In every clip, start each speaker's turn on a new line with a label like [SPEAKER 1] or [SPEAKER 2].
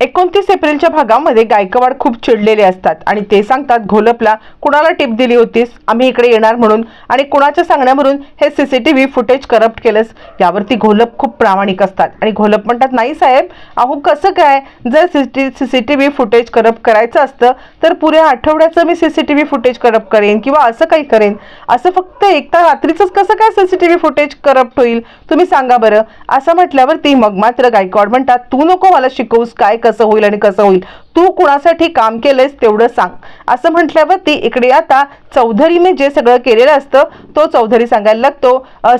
[SPEAKER 1] एकोणतीस एप्रिलच्या भागामध्ये गायकवाड खूप चिडलेले असतात आणि ते सांगतात घोलपला कुणाला टिप दिली होतीस? आम्ही इकडे येणार म्हणून आणि कुणाच्या सांगण्यावरून हे सीसीटीव्ही फुटेज करप्ट केलंस? यावरती घोलप खूप प्रामाणिक असतात आणि घोलप म्हणतात नाही साहेब अहो कसं काय? जर C T CCTV footage corrupt करायचं असतं तर पुऱ्या आठवड्याचं मी सीसीटीव्ही फुटेज करप्ट करेन किंवा असं काही करेन? असं फक्त एकदा रात्रीचंच कसं काय सीसीटीव्ही फुटेज करप्ट होईल? तुम्ही सांगा बरं. असं म्हटल्यावरती मग मात्र गायकवाड म्हणतात तू नको मला शिकवूस काय कर कसं होईल आणि कसं होईल. तू कुणासाठी काम केलंयस तेवढं सांग. असं म्हटल्यावरती इकडे आता चौधरीने जे सगळं केलेलं असतं तो चौधरी सांगायला लागतो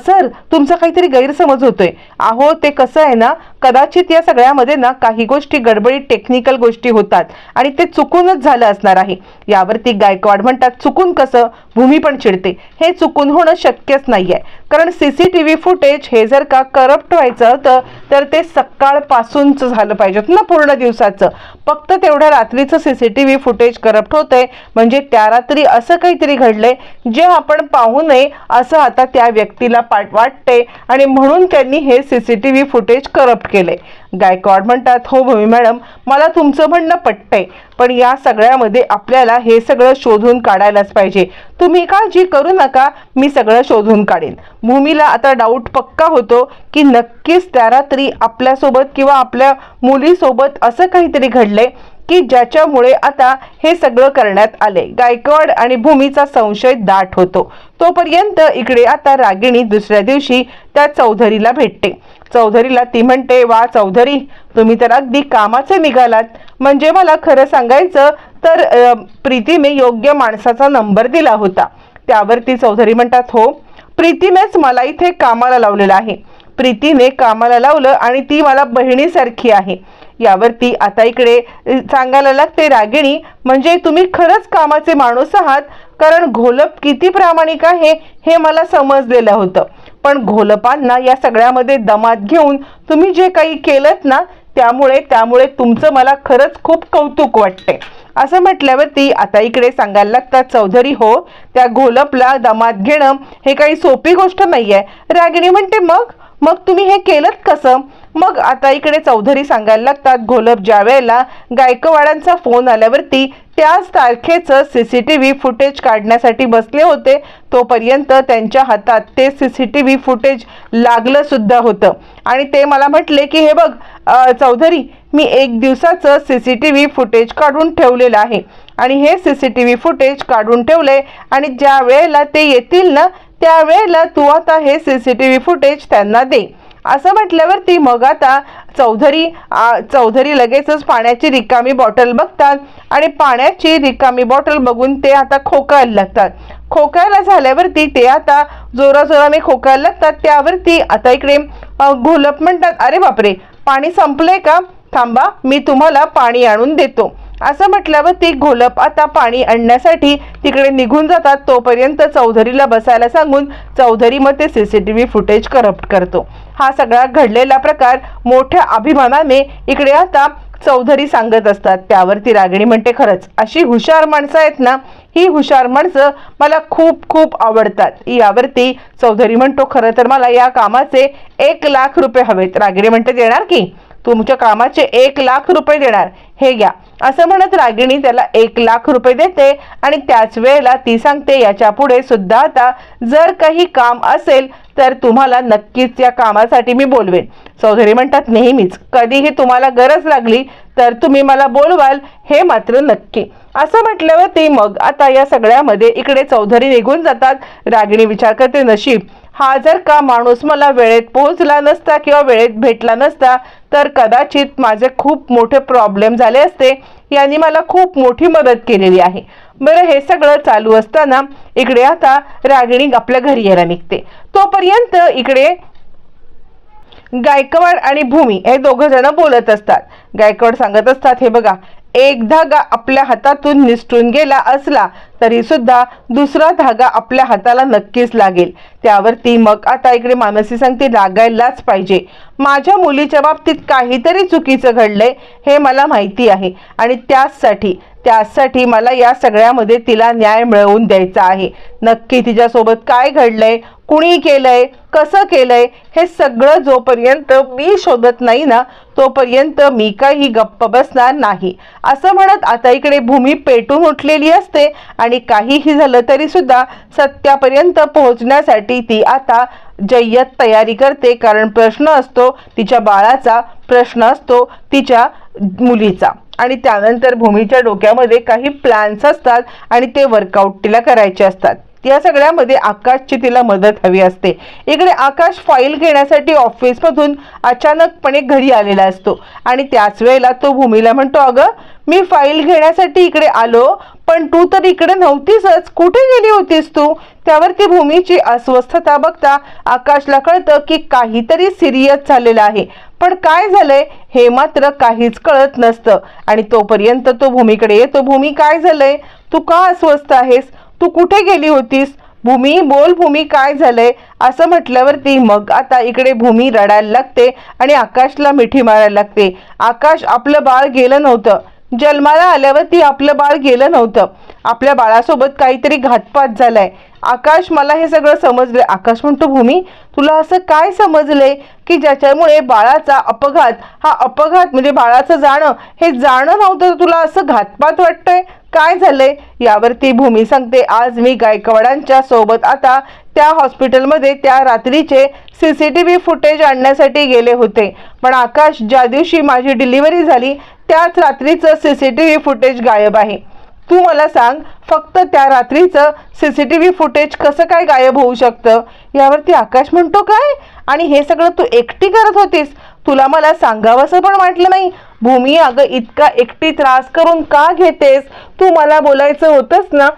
[SPEAKER 1] सर तुमचा काहीतरी गैरसमज होतोय. अहो ते कसं आहे ना कदाचित या सगळ्यामध्ये ना काही गोष्टी गडबडीत टेक्निकल गोष्टी होतात आणि ते चुकूनच झालं असणार आहे. यावरती गायकवाड म्हणतात चुकून कसं? भूमी पण चिडते. हे चुकून होणं शक्यच नाही आहे कारण C C T V footage हे जर का करप्ट व्हायचं होतं तर ते सकाळपासूनच झालं पाहिजे होतं ना पूर्ण दिवसाचं. फक्त तेवढ्या रात्रीचं सीसीटीव्ही फुटेज करप्ट होते. म्हणजे त्या रात्री असं काहीतरी घडलंय जे आपण पाहू नये असं आता त्या व्यक्तीला पाठ वाटते आणि म्हणून त्यांनी हे सीसीटीव्ही फुटेज करप्ट केले गायकवाड म्हणतात हो भूमी मॅडम मला तुमचं म्हणणं पटतंय पण या सगळ्यामध्ये आपल्याला हे सगळं शोधून काढायलाच पाहिजे. तुम्ही काळजी करू नका मी सगळं शोधून काढेन. भूमीला आता डाऊट पक्का होतो की नक्कीच त्या रात्री आपल्यासोबत किंवा आपल्या मुलीसोबत असं काहीतरी घडलंय. की ज्याच्यामुळे आता हे सगळं करण्यात आले. गायकवाड आणि भूमीचा संशय दाट होतो. तोपर्यंत इकडे आता रागिणी दुसऱ्या दिवशी त्या चौधरीला भेटते. चौधरीला ती म्हणते वा चौधरी तुम्ही तर अगदी कामाचे निघालात. म्हणजे मला खरं सांगायचं तर प्रीतीने योग्य माणसाचा नंबर दिला होता. त्यावरती चौधरी म्हणतात हो प्रीतीनेच मला इथे कामाला लावलेलं आहे. प्रीतीने कामाला लावलं आणि ती मला बहिणीसारखी आहे. यावरती आता इकडे सांगायला लागते रागिणी म्हणजे तुम्ही खरंच कामाचे माणूस आहात कारण घोलप किती प्रामाणिक आहे हे मला समजलेलं होतं. पण घोलपांना या सगळ्यामध्ये दमात घेऊन तुम्ही जे काही केलं ना त्यामुळे त्यामुळे तुमचं मला खरंच खूप कौतुक वाटते असं म्हटल्यावरती आता इकडे सांगायला लागतात चौधरी हो त्या घोलपला दमात घेणं हे काही सोपी गोष्ट नाहीये. रागिणी म्हणते मग? मग तुम्ही हे केलं कसं? मग आता इकडे चौधरी सांगायला लागतात घोलप ज्या वेळेला गायकवाडांचा फोन आल्यावरती त्याच तारखेचं C C T V footage काढण्यासाठी बसले होते तोपर्यंत त्यांच्या हातात ते C C T V footage लागलं सुद्धा होतं. आणि ते मला म्हटले की हे बघ चौधरी मी एक दिवसाचं C C T V footage काढून ठेवलेलं आहे. आणि हे C C T V footage काढून ठेवले आणि ज्या वेळेला ते येतील ना त्यावेळेला तू आता हे C C T V footage त्यांना दे. असं म्हटल्यावरती मग आता चौधरी चौधरी लगेचच पाण्याची रिकामी बॉटल बघतात आणि पाण्याची रिकामी बॉटल बघून ते आता खोकायला लागतात. खोकायला झाल्यावरती ते आता जोराजोराने खोकायला लागतात. त्यावरती आता इकडे घोलप म्हणतात. अरे बापरे पाणी संपलंय का? थांबा मी तुम्हाला पाणी आणून देतो. असं म्हटल्यावर ती घोलप आता पाणी आणण्यासाठी तिकडे निघून जातात. तोपर्यंत चौधरीला बसायला सांगून चौधरी मग ते सीसीटीव्ही फुटेज करप्ट करतो. हा सगळा घडलेला प्रकार मोठ्या अभिमानाने इकडे आता चौधरी सांगत असतात. त्यावरती रागिणी म्हणते खरंच अशी हुशार माणसं आहेत ना ही हुशार माणसं मला खूप खूप आवडतात. यावरती चौधरी म्हणतो खरं तर मला या कामाचे एक लाख रुपये हवेत. रागिणी म्हणते देणार की? तुमच्या कामाचे एक लाख रुपये देणार. हे घ्या. असं म्हणत रागिणी त्याला एक लाख रुपये देते आणि त्याच वेळेला ती सांगते याच्यापुढे सुद्धा आता जर काही काम असेल तर तुम्हाला नक्कीच या कामासाठी मी बोलवेन. चौधरी म्हणतात नेहमीच. कधीही तुम्हाला गरज लागली तर तुम्ही मला बोलवाल. हे मात्र नक्की. असं म्हटल्यावर ती मग आता या सगळ्यामध्ये इकडे चौधरी निघून जातात. रागिणी विचार करते नशीब हा जर का माणूस मला वेळेत पोहोचला नसता किंवा वेळेत भेटला नसता तर कदाचित माझे खूप मोठे प्रॉब्लेम झाले असते. यांनी मला खूप मोठी मदत केलेली आहे. बरं हे सगळं चालू असताना इकडे आता रागिणी आपल्या घरी यायला निघते. तोपर्यंत इकडे गायकवाड आणि भूमी हे दोघं जण बोलत असतात. गायकवाड सांगत असतात हे बघा एक धागा आपल्या हातातून निसटून गेला असला तरी सुद्धा दुसरा धागा आपल्या हाताला नक्कीच लागेल. त्यावरती मग आता इकडे मानसी सांगते लागायलाच पाहिजे. माझ्या मुलीच्या बाबतीत काहीतरी चुकीचं घडलंय हे मला माहिती आहे. आणि त्याचसाठी त्यासाठी मला या सगळ्यामध्ये तिला न्याय मिळवून द्यायचा आहे. नक्की तिच्यासोबत काय घडलंय कुणी केलंय कसं केलंय हे सगळं जोपर्यंत मी शोधत नाही ना तोपर्यंत मी काही गप्प बसणार नाही. असं म्हणत आता इकडे भूमी पेटून उठलेली असते आणि आणि काहीही झालं तरी सुद्धा सत्यापर्यंत पोहोचण्यासाठी ती आता जय्यत तयारी करते. कारण प्रश्न असतो तिच्या बाळाचा प्रश्न असतो तिच्या मुलीचा. आणि त्यानंतर भूमीच्या डोक्यामध्ये काही प्लॅन्स असतात आणि ते वर्कआउट तिला करायचे असतात. या सगळ्यामध्ये आकाशची तिला मदत हवी असते. इकडे आकाश फाईल घेण्यासाठी ऑफिसमधून अचानकपणे घरी आलेला असतो. आणि त्याच वेळेला तो भूमीला म्हणतो अगं मी फाईल घेण्यासाठी इकडे आलो पण तू तर इकडे नव्हतीसच. कुठे गेली होतीस तू? त्यावर ती भूमीची अस्वस्थता बघता आकाशला कळतं की काहीतरी सिरियस झालेलं आहे. पण काय झालंय हे मात्र काहीच कळत नसतं. आणि तोपर्यंत तो भूमीकडे येतो. भूमी काय झालंय? तू का अस्वस्थ आहेस? तू कुठे गेली होतीस? भूमी बोल भूमी काय झालंय? असं म्हटल्यावरती मग आता इकडे भूमी रडायला लागते आणि आकाशला मिठी मारायला लागते. आकाश आपलं बाळ गेलं नव्हतं. जन्माला आल्यावरती आपलं बाळ गेलं नव्हतं. आपल्या बाळासोबत काहीतरी घातपात झालाय. आकाश मला हे सगळं समजलंय. आकाश म्हणतो भूमी तुला असं काय समजलंय की ज्याच्यामुळे बाळाचा अपघात हा अपघात म्हणजे बाळाचं जाणं हे जाणं नव्हतं तर तुला असं घातपात वाटतंय? काय झालंय यावरती भूमी सांगते. आज मी गायकवाडांच्या सोबत आता त्या हॉस्पिटलमध्ये त्या रात्रीचे C C T V footage आणण्यासाठी गेले होते. पण आकाश ज्या दिवशी माझी डिलिव्हरी झाली त्याच रात्रीचं C C T V footage गायब आहे. तू मला सांग फक्त त्या रात्रीचं C C T V footage कसं काय गायब होऊ शकतं? यावरती आकाश म्हणतो काय? आणि हे सगळं तू एकटी करत होतीस? तुला मला सांगावंसं पण वाटलं नाही. भूमी अगं इतका एकटी त्रास करून का घेतेस? तू मला बोलायचं होतंच ना?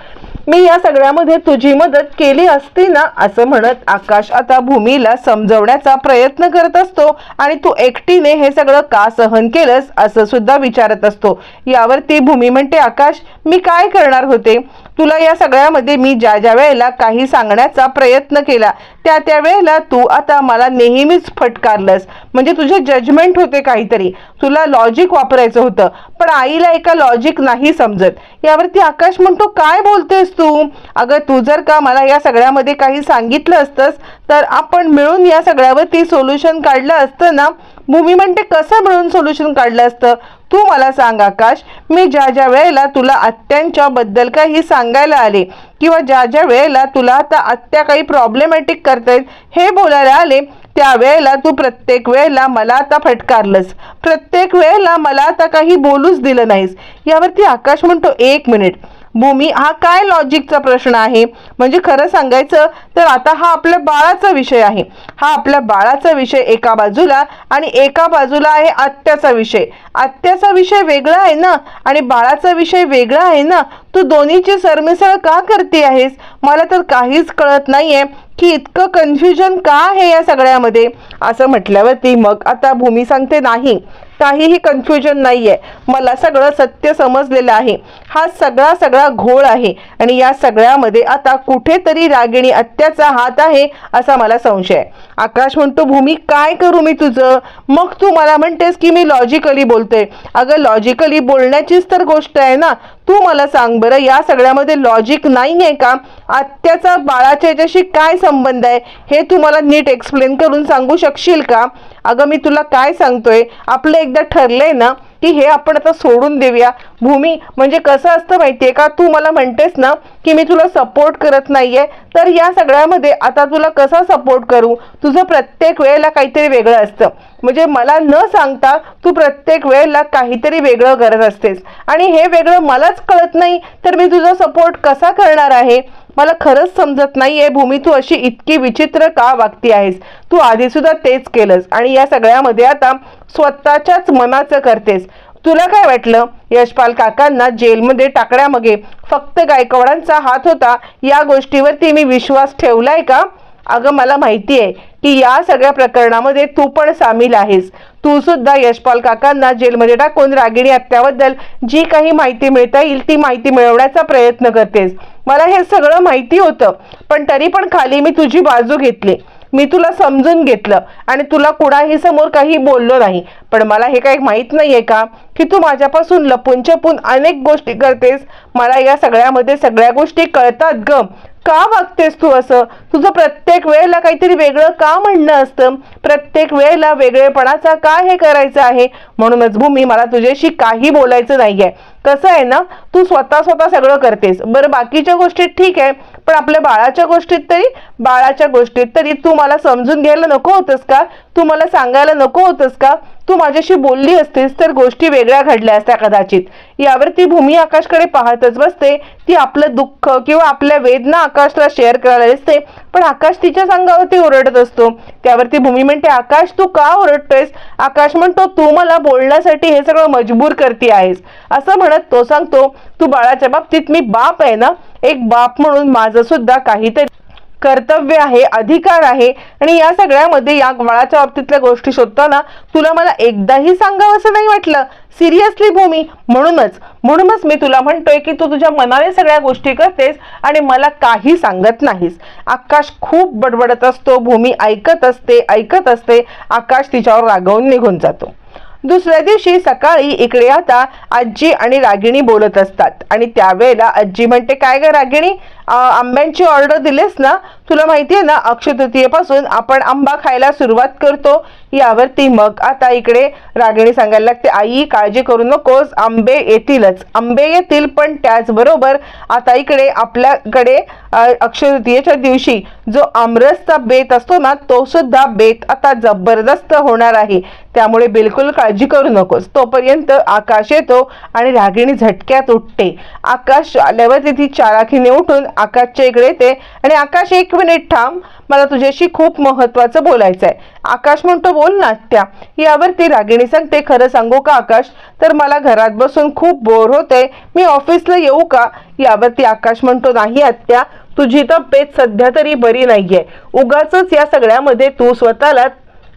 [SPEAKER 1] मी या सगळ्यामध्ये तुझी मदत केली असती ना? असं म्हणत आकाश आता भूमीला समजवण्याचा प्रयत्न करत असतो आणि तू एकटीने हे सगळं का सहन केलंस असं सुद्धा विचारत असतो. यावरती भूमी म्हणते आकाश मी काय करणार होते? तुला या सगळ्यामध्ये मी ज्या ज्या वेळेला काही सांगण्याचा प्रयत्न केला त्या त्या वेळेला तू आता मला नेहमीच फटकारलंस. म्हणजे तुझे जजमेंट होते काहीतरी. तुला लॉजिक वापरायचं होतं. पण आईला एका लॉजिक नाही समजत. यावरती आकाश म्हणतो काय बोलतेस तू? अगं तू जर का मला या सगळ्यामध्ये काही सांगितलं असतंस तर आपण मिळून या सगळ्यावरती सोल्युशन काढलं असतं ना? भूमी म्हणते कसं मिळून सोल्युशन काढलं असतं? तू मला सांग आकाश. मी ज्या ज्या वेळेला तुला आत्यांच्या बद्दल काही सांगायला आले किंवा ज्या ज्या वेळेला तुला आता आत्या काही प्रॉब्लेमॅटिक करतायत हे बोलायला आले त्यावेळेला तू प्रत्येक वेळेला मला आता फटकारलंस. प्रत्येक वेळेला मला आता काही बोलूच दिलं नाहीस. यावरती आकाश म्हणतो एक मिनिट. भूमी हा काय लॉजिकचा प्रश्न आहे? म्हणजे खरं सांगायचं तर आता हा आपल्या बाळाचा विषय आहे. हा आपल्या बाळाचा विषय एका बाजूला आणि एका बाजूला आहे आत्याचा विषय. आत्याचा विषय वेगळा आहे ना? आणि बाळाचा विषय वेगळा आहे ना? तू दोन्हीची सरमिसळ का करते आहेस? मला तर काहीच कळत नाहीये की इतकं कन्फ्युजन का आहे या सगळ्यामध्ये? असं म्हटल्यावरती मग आता भूमी सांगते नाही. काहीही कन्फ्युजन नाही आहे मला सगळं सत्य समजलेलं आहे. हा सगळा सगळा घोळ आहे. आणि या सगळ्यामध्ये आता कुठेतरी रागिणी अत्याचा हात आहे असा मला संशय आहे. आकाश म्हणतो भूमी काय करू मी तुझं? मग तू मला म्हणतेस की मी लॉजिकली बोलते अगं लॉजिकली बोलण्याचीच तर गोष्ट आहे ना. तू मला सांग बरं या सगळ्यामध्ये लॉजिक नाही आहे का? आत्याचा बाळाच्या याच्याशी काय संबंध आहे? हे तू मला नीट एक्सप्लेन करून सांगू शकशील का? अगं मी तुला काय सांगतोय? आपलं एकदा ठरलंय ना की हे आपण आता सोडून देऊया. भूमी म्हणजे कसं असतं माहितीये का? तू मला म्हणतेस ना की मी तुला सपोर्ट करत नाहीये. तर या सगळ्यामध्ये आता तुला कसा सपोर्ट करू? तुझं प्रत्येक वेळेला काहीतरी वेगळं असतं. म्हणजे मला न सांगता तू प्रत्येक वेळेला काहीतरी वेगळं करत असतेस. आणि हे वेगळं मलाच कळत नाही तर मी तुझा सपोर्ट कसा करणार आहे? मला खरंच समजत नाहीये भूमी तू अशी इतकी विचित्र का वागती आहेस? तू आधी सुद्धा तेच केलंस. आणि या सगळ्यामध्ये आता स्वतःच्याच मनाचं करतेस. तुला काय वाटलं? यशपाल काकांना जेलमध्ये टाकण्यामागे फक्त गायकवाडांचा हात होता या गोष्टीवरती मी विश्वास ठेवलाय का? अगं मला माहिती आहे की या सगळ्या प्रकरणामध्ये तू पण सामील आहेस. तू सुद्धा यशपाल काकांना जेलमध्ये टाकून रागिणी आत्याबद्दल जी काही माहिती मिळता येईल ती माहिती मिळवण्याचा प्रयत्न करतेस. मला हे सगळं माहिती होतं पण तरी पण खाली मी तुझी बाजू घेतली. मी तुला समजून घेतलं आणि तुला कुणाही समोर काही बोललो नाही. पण मला हे काही माहीत नाहीये का? की तू माझ्यापासून लपून छपून अनेक गोष्टी करतेस. मला या सगळ्यामध्ये सगळ्या गोष्टी कळतात ग. का वागतेस तू असं? तुझं प्रत्येक वेळेला काहीतरी वेगळं का म्हणणं असतं? प्रत्येक वेळेला वेगळेपणाचा का हे करायचं आहे? म्हणूनच भूमी मला तुझ्याशी काही बोलायचं नाही आहे कसं आहे ना तू स्वतः स्वतः सगळं करतेस. बरं बाकीच्या गोष्टीत ठीक आहे पण आपल्या बाळाच्या गोष्टीत तरी बाळाच्या गोष्टीत तरी तू मला समजून घ्यायला नको होतंस का? तू मला सांगायला नको होतंस का? तू माझ्याशी बोलली असतीस तर गोष्टी वेगळ्या घडल्या असत्या कदाचित. यावरती भूमी आकाशकडे पाहतच बसते. ती आपलं दुःख किंवा आपल्या वेदना आकाशला शेअर करायला दिसते. पण आकाश तिच्या संघावरती ओरडत असतो. त्यावरती भूमी म्हणते आकाश तू का ओरडतोयस? आकाश म्हणतो तू मला बोलण्यासाठी हे सगळं मजबूर करते आहेस. असं करत तो सांगतो तू बाळाच्या बाबतीत मी बाप आहे ना? एक बाप म्हणून माझं सुद्धा काहीतरी कर्तव्य आहे अधिकार आहे. आणि या सगळ्यामध्ये या बाळाच्या बाबतीतल्या गोष्टी शोधताना तुला मला एकदाही सांगावं असं नाही वाटलं? सिरियसली भूमी? म्हणूनच. म्हणूनच मी तुला म्हणतोय की तू तुझ्या मनाने सगळ्या गोष्टी करतेस आणि मला काही सांगत नाहीस. आकाश खूप बडबडत असतो भूमी ऐकत असते ऐकत असते. आकाश तिच्यावर रागवून निघून जातो. दुसऱ्या दिवशी सकाळी इकडे आता आजी आणि रागिणी बोलत असतात. आणि त्यावेळेला आजी म्हणते काय ग रागिणी? आंब्यांची ऑर्डर दिलीस ना तुला माहिती आहे ना अक्षय तृतीयेपासून आपण आंबा खायला सुरुवात करतो. यावरती मग आता इकडे रागिणी सांगायला लागते आई काळजी करू नकोस आंबे येतीलच. आंबे येतील पण त्याचबरोबर आता इकडे आपल्याकडे अक्षतृतीयेच्या अक्षय तृतीयेच्या दिवशी जो आमरसचा बेत असतो ना तो सुद्धा बेत आता जबरदस्त होणार आहे. त्यामुळे बिलकुल काळजी करू नकोस. तोपर्यंत आकाश येतो आणि रागिणी झटक्यात उठते. आकाश आल्यावर ती चाराखीने उठून आकाशच्या इकडे येते. आणि आकाश एक मिनिट थांब. मला तुझ्याशी खूप महत्वाचं बोलायचं आहे आकाश म्हणतो बोल ना त्या यावरती रागिणी सांगते खरं सांगू का आकाश? तर मला घरात बसून खूप बोर होते. मी ऑफिसला येऊ का? यावरती आकाश म्हणतो नाही आत्या. तुझी तब्येत सध्या तरी बरी नाहीये. उगाच या सगळ्यामध्ये तू स्वतःला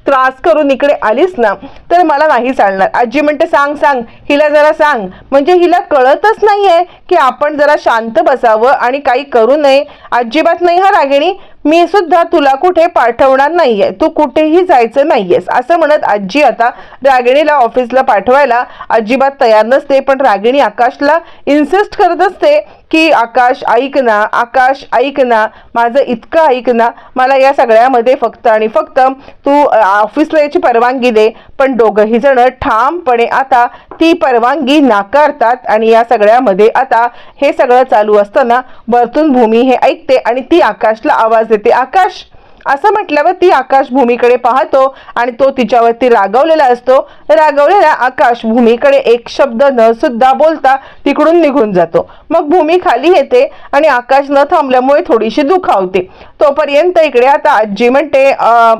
[SPEAKER 1] त्रास करून इकडे आलीस ना तर मला नाही चालणार. आजी म्हणते सांग सांग. हिला जरा सांग. म्हणजे हिला कळतच नाहीये की आपण जरा शांत बसावं आणि काही करू नये. अजिबात नाही हा रागिणी. मी सुद्धा तुला कुठे पाठवणार नाहीये. तू कुठेही जायचं नाहीयेस. असं म्हणत आजी आता रागिणीला ऑफिसला पाठवायला अजिबात तयार नसते पण रागिणी आकाशला इन्सिस्ट करत असते की आकाश ऐक ना आकाश ऐक ना माझं इतकं ऐक ना मला या सगळ्यामध्ये फक्त आणि फक्त तू ऑफिसला याची परवानगी दे पण दोघंही जण ठामपणे आता ती परवानगी नाकारतात आणि या सगळ्यामध्ये आता हे सगळं चालू असताना वरतून भूमी हे ऐकते आणि ती आकाशला आवाज देते. आकाश असं म्हटल्यावर ती आकाश भूमीकडे पाहतो आणि तो तिच्यावरती रागवलेला असतो. रागवलेला आकाश भूमीकडे एक शब्द न सुद्धा बोलता तिकडून निघून जातो. मग भूमी खाली येते आणि आकाश न थांबल्यामुळे थोडीशी दुखावते. तोपर्यंत इकडे आता आजी म्हणते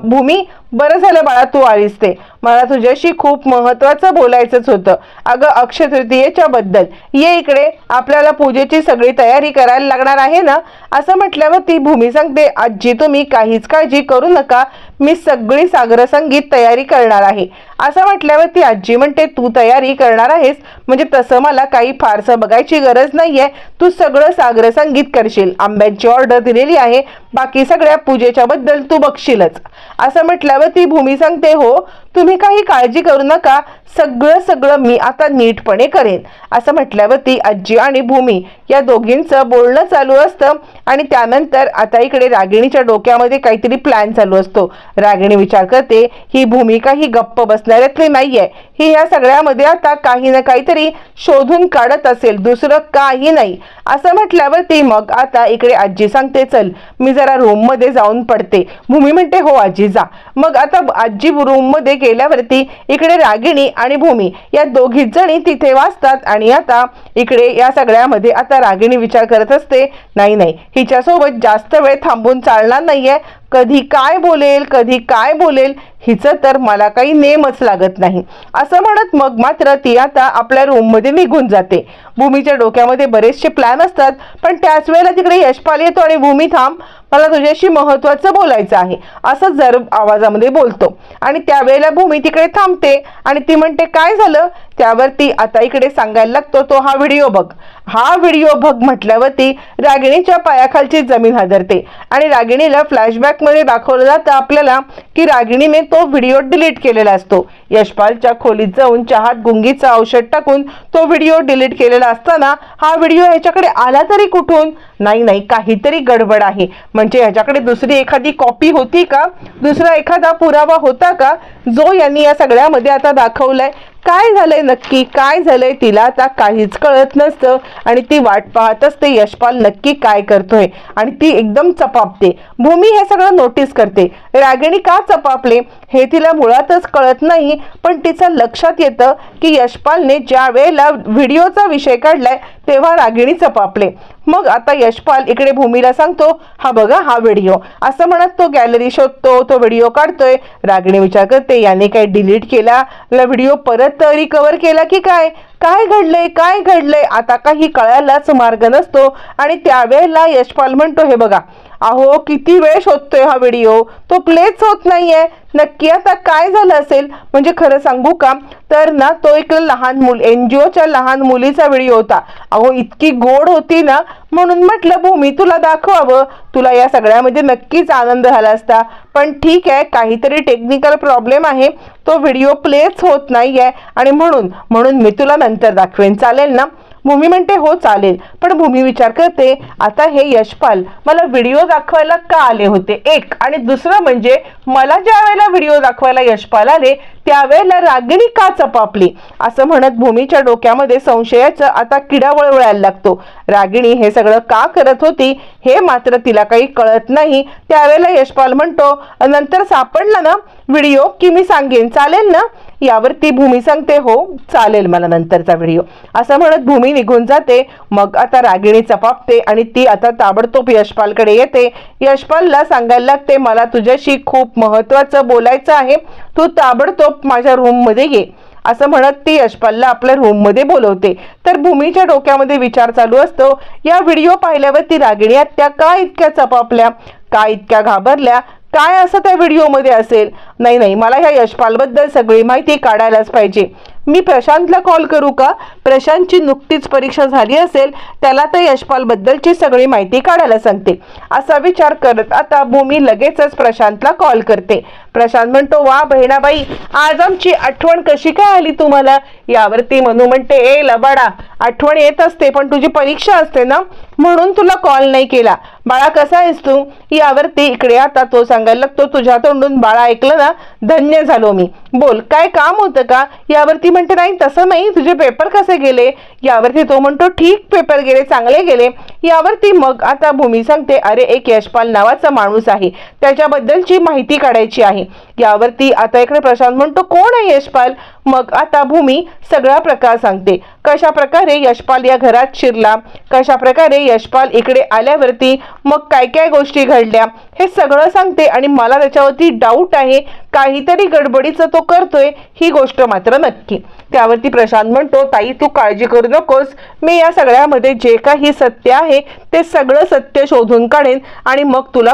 [SPEAKER 1] भूमी बरं झालं बाळा तू आलीस ते. मला तुझ्याशी खूप महत्वाचं बोलायचंच होतं. अगं अक्षय तृतीयेच्या बद्दल. ये इकडे आपल्याला पूजेची सगळी तयारी करायला लागणार आहे ना? असं म्हटल्यावर ती भूमी सांगते आजी तुम्ही काहीच काळजी करू नका. मी सगळी सागर संगीत तयारी करणार आहे. असं म्हटल्यावर ती आजी म्हणते तू तयारी करणार आहेस? म्हणजे तसं मला काही फारसं बघायची गरज नाही आहे तू सगळं सागर संगीत करशील. आंब्यांची ऑर्डर दिलेली आहे. बाकी सगळ्या पूजेच्या बद्दल तू बघशीलच. असं म्हटल्यावर ती भूमी सांगते हो तुम्ही काही काळजी करू नका. सगळं सगळं मी आता नीटपणे करेन. असं म्हटल्यावरती आजी आणि भूमी या दोघींचं बोलणं चालू असतं आणि त्यानंतर आता इकडे रागिणीच्या डोक्यामध्ये काहीतरी प्लॅन चालू असतो. रागिणी विचार करते ही भूमिका ही गप्प बसणाऱ्यातली नाही आहे ही या सगळ्यामध्ये आता काही ना काहीतरी शोधून काढत असेल. दुसरं काही नाही. असं म्हटल्यावरती मग आता इकडे आजी सांगते चल मी जरा रूममध्ये जाऊन पडते. भूमी म्हणते हो आजी जा. मग आता आजी रूममध्ये गेल्यावरती इकडे रागिणी आणि भूमी या दोघीच जणी तिथे वाचतात आणि आता इकडे या सगळ्यामध्ये आता रागिणी विचार करत असते नाही नाही हिच्यासोबत जास्त वेळ थांबून चालणार नाहीये कधी काय बोलेल कधी काय बोलेल हिचं तर मला काही नेमच लागत नाही. असं म्हणत मग मात्र ती आता आपल्या रूममध्ये निघून जाते. भूमीच्या डोक्यामध्ये बरेचसे प्लॅन असतात पण त्याच वेळेला तिकडे यशपाल येतो आणि भूमी थांब मला तुझ्याशी महत्वाचं बोलायचं आहे असं जर आवाजामध्ये बोलतो. आणि त्यावेळेला भूमी तिकडे थांबते आणि ती म्हणते काय झालं? त्यावरती आता इकडे सांगायला लागतो तो हा व्हिडिओ बघ. हा व्हिडिओ बघ म्हटल्यावरती रागिणीच्या पायाखालची जमीन हादरते. आणि रागिणीला फ्लॅशबॅकमध्ये दाखवलं जातं आपल्याला की रागिणीने तो व्हिडिओ डिलीट केलेला असतो. यशपालच्या खोलीत जाऊन चहात गुंगीचं औषध टाकून तो व्हिडिओ डिलीट केलेला असताना हा व्हिडिओ ह्याच्याकडे आला तरी कुठून? नाही नाही काहीतरी गडबड आहे. म्हणजे ह्याच्याकडे दुसरी एखादी कॉपी होती का? दुसरा एखादा पुरावा होता का? जो यांनी या सगळ्यामध्ये आता दाखवलाय. काय झालंय नक्की? काय झालंय तिला? आता काहीच कळत नसतं. आणि ती वाट पाहत असते यशपाल नक्की काय करतोय? आणि ती एकदम चपापते. भूमी हे सगळं नोटीस करते. रागिणी का चपापले? हे तिला मुळातच कळत नाही पण तिचं लक्षात येतं की यशपालने ज्या वेळेला व्हिडिओचा विषय काढलाय तेव्हा रागिणी चपापले. मग आता यशपाल इकडे भूमीला सांगतो हा बघा हा व्हिडिओ. असं म्हणत तो गॅलरी शोधतो तो व्हिडिओ काढतोय. रागिणी विचार करते याने काय डिलीट केला? व्हिडिओ परत रिकवर केला की काय? काय घडलंय? काय घडलंय? आता काही कळायलाच मार्ग नसतो आणि त्यावेळेला यशपाल म्हणतो हे बघा अहो किती वेळ शोधतोय हा व्हिडिओ? तो प्लेच होत नाहीये. नक्की आता काय झालं असेल? म्हणजे खरं सांगू का? तर ना तो एक लहान मुल एन जी ओच्या लहान मुलीचा व्हिडिओ होता. अहो इतकी गोड होती ना म्हणून म्हटलं भूमी तुला दाखवावं. तुला या सगळ्यामध्ये नक्कीच आनंद झाला असता. पण ठीक आहे काहीतरी टेक्निकल प्रॉब्लेम आहे. तो व्हिडिओ प्लेच होत नाही आहे आणि म्हणून म्हणून मी तुला नंतर दाखवेन. चालेल ना? भूमी म्हणते हो चालेल. पण भूमी विचार करते आता हे यशपाल मला व्हिडिओ दाखवायला का आले होते? एक. आणि दुसरं म्हणजे मला ज्या वेळेला व्हिडिओ दाखवायला यशपाल आले त्यावेळेला रागिणी का चपापली? असं म्हणत भूमीच्या डोक्यामध्ये संशयाचं आता किडा वळवळायला लागतो. रागिणी हे सगळं का करत होती हे मात्र तिला काही कळत नाही. त्यावेळेला यशपाल म्हणतो नंतर सापडला ना? व्हिडिओ? की मी सांगेन? चालेल ना? यावरती भूमी सांगते हो चालेल मला नंतरचा व्हिडिओ. असं म्हणत भूमी निघून जाते. मग आता रागिणी चपापते आणि ती आता ताबडतोब यशपालकडे येते. यशपालला सांगायला लागते मला तुझ्याशी खूप महत्वाचं बोलायचं आहे. तू ताबडतोब माझ्या रूममध्ये ये असं म्हणत ती यशपालला आपल्या रूममध्ये बोलवते. तर भूमीच्या डोक्यामध्ये विचार चालू असतो या व्हिडिओ पाहिल्यावर ती रागिणी आत्या का इतक्या चपापल्या? का इतक्या घाबरल्या? काय असं त्या व्हिडिओमध्ये असेल? नाही नाही मला ह्या यशपालबद्दल सगळी माहिती काढायलाच पाहिजे. मी प्रशांतला कॉल करू का? प्रशांतची नुकतीच परीक्षा झाली असेल त्याला तर यशपालबद्दलची सगळी माहिती काढायला सांगते. असा विचार करत आता भूमी लगेचच प्रशांतला कॉल करते. प्रशांत म्हणतो वा बहिणाबाई आज आमची आठवण कशी काय आली तुम्हाला? यावरती मनू म्हणते ए लबाडा आठवण येत असते पण तुझी परीक्षा असते ना? म्हणून तुला कॉल नाही केला. बाळा कसा आहेस तू? यावरती इकडे आता तो सांगायला लागतो तुझ्या तोंडून बाळा ऐकलं ना धन्य झालो मी. बोल काय काम होतं का? यावरती म्हणते नाही तसं नाही तुझे पेपर कसे गेले? यावरती तो म्हणतो ठीक पेपर गेले चांगले गेले. यावरती मग आता भूमी सांगते अरे एक यशपाल नावाचा माणूस आहे. त्याच्याबद्दलची माहिती काढायची आहे. यावरती आता इकडे प्रशांत म्हणतो कोण आहे यशपाल? मग आता भूमी सगळा प्रकार सांगते. कशा प्रकारे यशपाल या घरात शिरला कशा प्रकारे यशपाल इकडे आल्यावरती मग काय काय गोष्टी घडल्या हे सगळं सांगते आणि मला त्याच्यावरती डाऊट आहे. काहीतरी गडबडीचं तो करतोय ही गोष्ट मात्र नक्की. त्यावरती प्रशांत म्हणतो ताई तू काळजी करू नकोस. मी या सगळ्यामध्ये जे काही सत्य आहे ते सगळं सत्य शोधून काढेन आणि मग तुला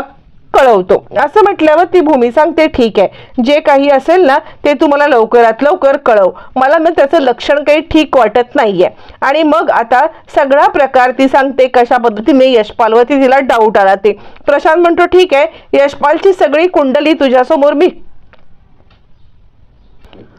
[SPEAKER 1] कळवतो. असं म्हटल्यावर ती भूमी सांगते ठीक आहे. जे काही असेल ना ते तुम्हाला लवकरात लवकर कळव. मला ना त्याचं लक्षण काही ठीक वाटत नाहीये. आणि मग आता सगळा प्रकार ती सांगते कशा पद्धतीने यशपालवरती तिला डाऊट आला ते. प्रशांत म्हणतो ठीक आहे. यशपालची सगळी कुंडली तुझ्यासमोर मी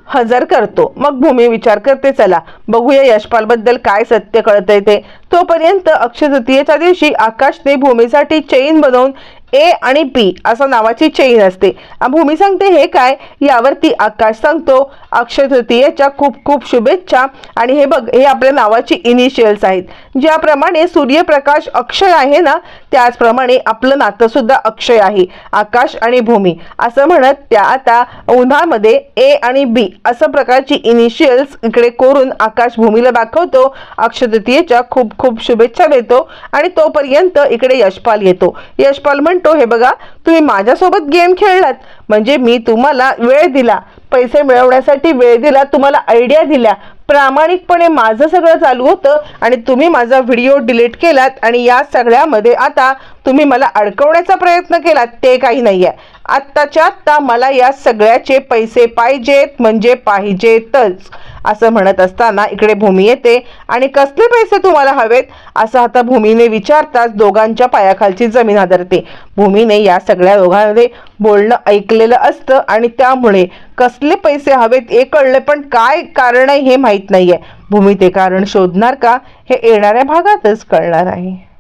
[SPEAKER 1] हजर करतो. मग भूमी विचार करते चला बघूया यशपाल बद्दल काय सत्य कळतंय ते. तोपर्यंत अक्षय तृतीयेच्या दिवशी आकाशने भूमीसाठी चेन बनवून ए आणि पी असं नावाची चेन असते. भूमी सांगते हे काय? यावरती आकाश सांगतो. अक्षय तृतीयेच्या खूप खूप शुभेच्छा. आणि हे बघ हे आपल्या नावाची इनिशियल्स आहेत. ज्याप्रमाणे सूर्यप्रकाश अक्षय आहे ना त्याचप्रमाणे आपलं नातं सुद्धा अक्षय आहे. आकाश आणि भूमी. असं म्हणत त्या आता उन्हामध्ये ए आणि बी असं प्रकारची इनिशियल्स इकडे करून आकाश भूमीला दाखवतो. अक्षय तृतीयेच्या खूप खूप शुभेच्छा देतो. आणि तोपर्यंत इकडे यशपाल येतो. यशपाल म्हणतो म्हणतो हे बघा तुम्ही माझ्यासोबत गेम खेळलात. म्हणजे मी तुम्हाला वेळ दिला. पैसे मिळवण्यासाठी वेळ दिला तुम्हाला आयडिया दिल्या. प्रामाणिकपणे माझं सगळं चालू होतं आणि तुम्ही माझा व्हिडिओ डिलीट केलात आणि या सगळ्यामध्ये आता तुम्ही मला अडकवण्याचा प्रयत्न केलात. ते काही नाही आहे आत्ताच्या आत्ता मला या सगळ्याचे पैसे पाहिजेत म्हणजे पाहिजेतच. असं म्हणत असताना इकडे भूमी येते. आणि कसले पैसे तुम्हाला हवेत? असं आता भूमीने विचारताच दोघांच्या पायाखालची जमीन आदरते. भूमीने या सगळ्या दोघांमध्ये बोलणं ऐकलेलं असतं आणि त्यामुळे कसले पैसे हवेत हे कळलं पण काय कारण आहे हे माहीत नाहीये. भूमी ते कारण शोधणार का हे येणाऱ्या भागातच कळणार आहे.